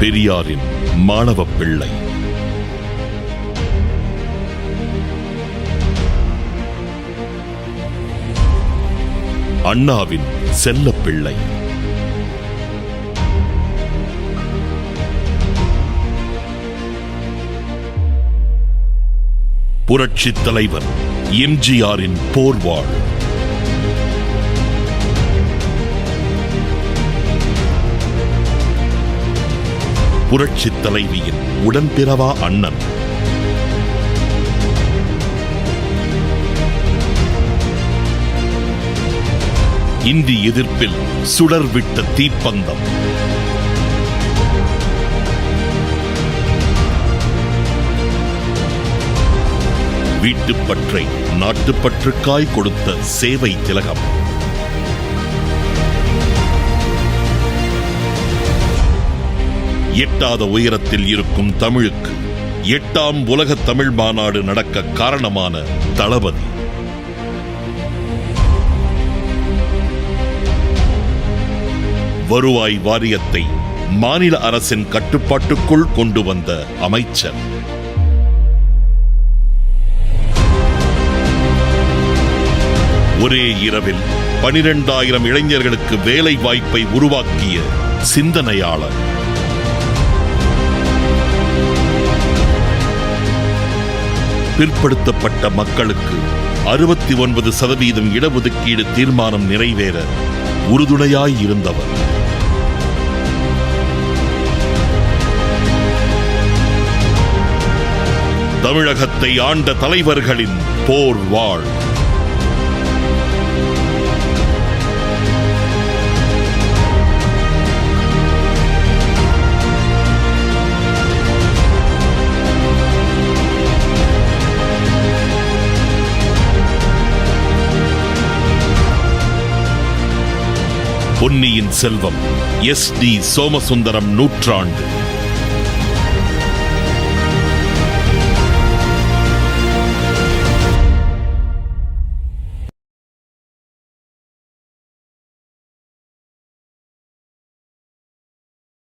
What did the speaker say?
பெரியாரின் மாணவ பிள்ளை. அண்ணாவின் செல்ல பிள்ளை. புரட்சித் தலைவர் எம்ஜிஆரின் போர்வாள். புரட்சி தலைவியின் உடன்பிறவா அண்ணன். இந்தி எதிர்ப்பில் சுடர்விட்ட தீப்பந்தம். வீட்டுப்பற்றை நாட்டுப்பற்றுக்காய் கொடுத்த சேவை திலகம். எட்டாத உயரத்தில் இருக்கும் தமிழுக்கு எட்டாம் உலக தமிழ் மாநாடு நடக்க காரணமான தளபதி. வருவாய் வாரியத்தை மாநில அரசின் கட்டுப்பாட்டுக்குள் கொண்டு வந்த அமைச்சர். ஒரே இரவில் பனிரெண்டாயிரம் இளைஞர்களுக்கு வேலை வாய்ப்பை உருவாக்கிய சிந்தனையாளர். பிற்படுத்தப்பட்ட மக்களுக்கு அறுபத்தி ஒன்பது சதவீதம் இடஒதுக்கீடு தீர்மானம் நிறைவேற உறுதுணையாய் இருந்தவர். தமிழகத்தை ஆண்ட தலைவர்களின் போர் வாழ். பொன்னியின் செல்வம். எஸ் டி சோமசுந்தரம் நூற்றாண்டு.